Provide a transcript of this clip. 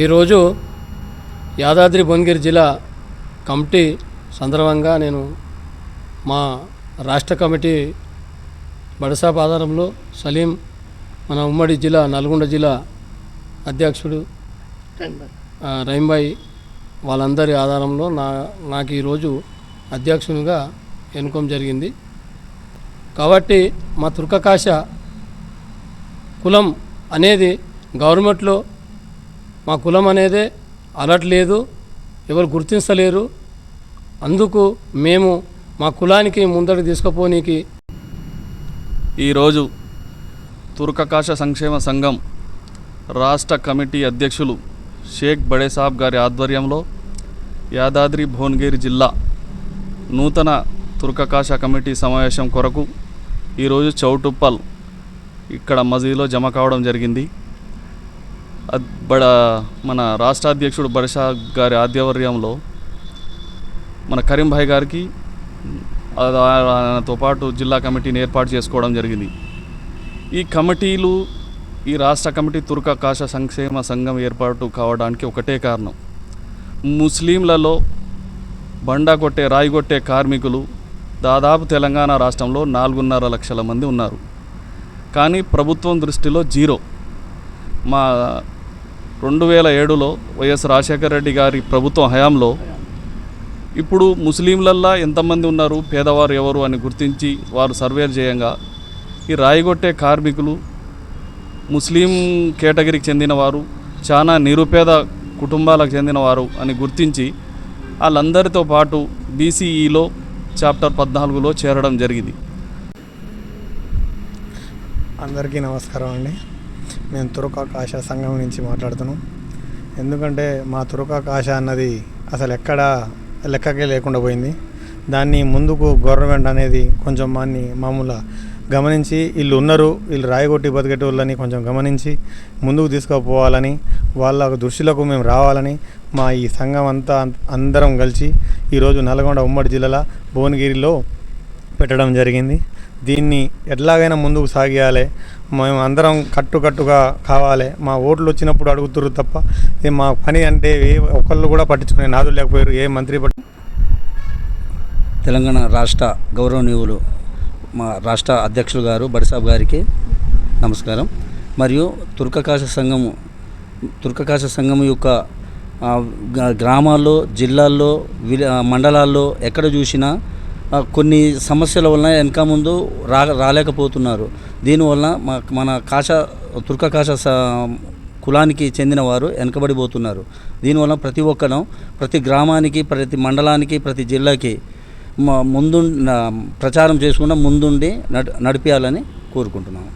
ఈరోజు యాదాద్రి భువనగిరి జిల్లా కమిటీ సందర్భంగా నేను మా రాష్ట్ర కమిటీ బడసాప్ ఆధారంలో సలీం మన ఉమ్మడి జిల్లా నల్గొండ జిల్లా అధ్యక్షుడు రహీంబాయి వాళ్ళందరి ఆధారంలో నా నాకు ఈరోజు అధ్యక్షునిగా ఎన్నుకోవడం జరిగింది. కాబట్టి మా తుర్కకాశ కులం అనేది గవర్నమెంట్లో మా కులం అనేదే అలట్లేదు ఎవరు గుర్తించలేరు. అందుకు మేము మా కులానికి ముందరికి తీసుకుపోనీకి ఈరోజు తుర్కకాశ సంక్షేమ సంఘం రాష్ట్ర కమిటీ అధ్యక్షులు షేక్ బడేసాబ్ గారి ఆధ్వర్యంలో యాదాద్రి భువనగిరి జిల్లా నూతన తుర్కకాశ కమిటీ సమావేశం కొరకు ఈరోజు చౌటుప్పల్ ఇక్కడ మజీలో జమ కావడం జరిగింది. బడ మన రాష్ట్ర అధ్యక్షుడు బడేసాబ్ గారి ఆధ్వర్యంలో మన కరీం భాయ్ గారికి ఆయనతో పాటు జిల్లా కమిటీని ఏర్పాటు చేసుకోవడం జరిగింది. ఈ కమిటీలు ఈ రాష్ట్ర కమిటీ తుర్క కాశ సంక్షేమ సంఘం ఏర్పాటు కావడానికి ఒకటే కారణం. ముస్లింలలో బండా కొట్టే రాయి కొట్టే కార్మికులు దాదాపు తెలంగాణ రాష్ట్రంలో నాలుగున్నర లక్షల మంది ఉన్నారు. కానీ ప్రభుత్వం దృష్టిలో జీరో. మా రెండు వేల ఏడులో వైఎస్ రాజశేఖర రెడ్డి గారి ప్రభుత్వం హయాంలో ఇప్పుడు ముస్లింలల్లా ఎంతమంది ఉన్నారు పేదవారు ఎవరు అని గుర్తించి వారు సర్వేలు చేయంగా ఈ రాయిగొట్టే కార్మికులు ముస్లిం కేటగిరీకి చెందినవారు చాలా నిరుపేద కుటుంబాలకు చెందినవారు అని గుర్తించి వాళ్ళందరితో పాటు బీసీఈలో చాప్టర్ పద్నాలుగులో చేరడం జరిగింది. అందరికీ నమస్కారం అండి. మేము తురకాకాశ సంఘం నుంచి మాట్లాడుతున్నాం. ఎందుకంటే మా తురకాకాశ అన్నది అసలు ఎక్కడ లెక్కకే లేకుండా పోయింది. దాన్ని ముందుకు గవర్నమెంట్ అనేది కొంచెం మాన్ని మామూలు గమనించి వీళ్ళు ఉన్నారు వీళ్ళు రాయగొట్టి బతికేటోళ్ళని కొంచెం గమనించి ముందుకు తీసుకుపోవాలని వాళ్ళ దృష్టిలోకి మేము రావాలని మా ఈ సంఘం అంతా అందరం కలిసి ఈరోజు నల్గొండ ఉమ్మడి జిల్లాల భువనగిరిలో పెట్టడం జరిగింది. దీన్ని ఎట్లాగైనా ముందుకు సాగియాలి. మేము అందరం కట్టుకట్టుగా కావాలి. మా ఓట్లు వచ్చినప్పుడు అడుగుతురు తప్ప ఇది మా పని అంటే ఏ ఒకళ్ళు కూడా పట్టించుకునే నాదులు లేకపోయారు ఏ మంత్రి పట్టి తెలంగాణ రాష్ట్ర గౌరవనీయులు మా రాష్ట్ర అధ్యక్షులు గారు బడిసాబ్ గారికి నమస్కారం. మరియు తుర్కకాశ సంఘము తుర్కకాశ సంఘం యొక్క గ- గ్రామాల్లో జిల్లాల్లో మండలాల్లో ఎక్కడ చూసినా కొన్ని సమస్యల వలన వెనక ముందు రా రాలేకపోతున్నారు. దీనివల్ల మా మన కాశ తుర్కకాశ స- కులానికి చెందిన వారు వెనకబడిపోతున్నారు. దీనివల్ల ప్రతి ఒక్కరం ప్రతి గ్రామానికి ప్రతి మండలానికి ప్రతి జిల్లాకి ముందు ప్రచారం చేసుకుండా ముందుండి నడి నడిపించాలని కోరుకుంటున్నాము.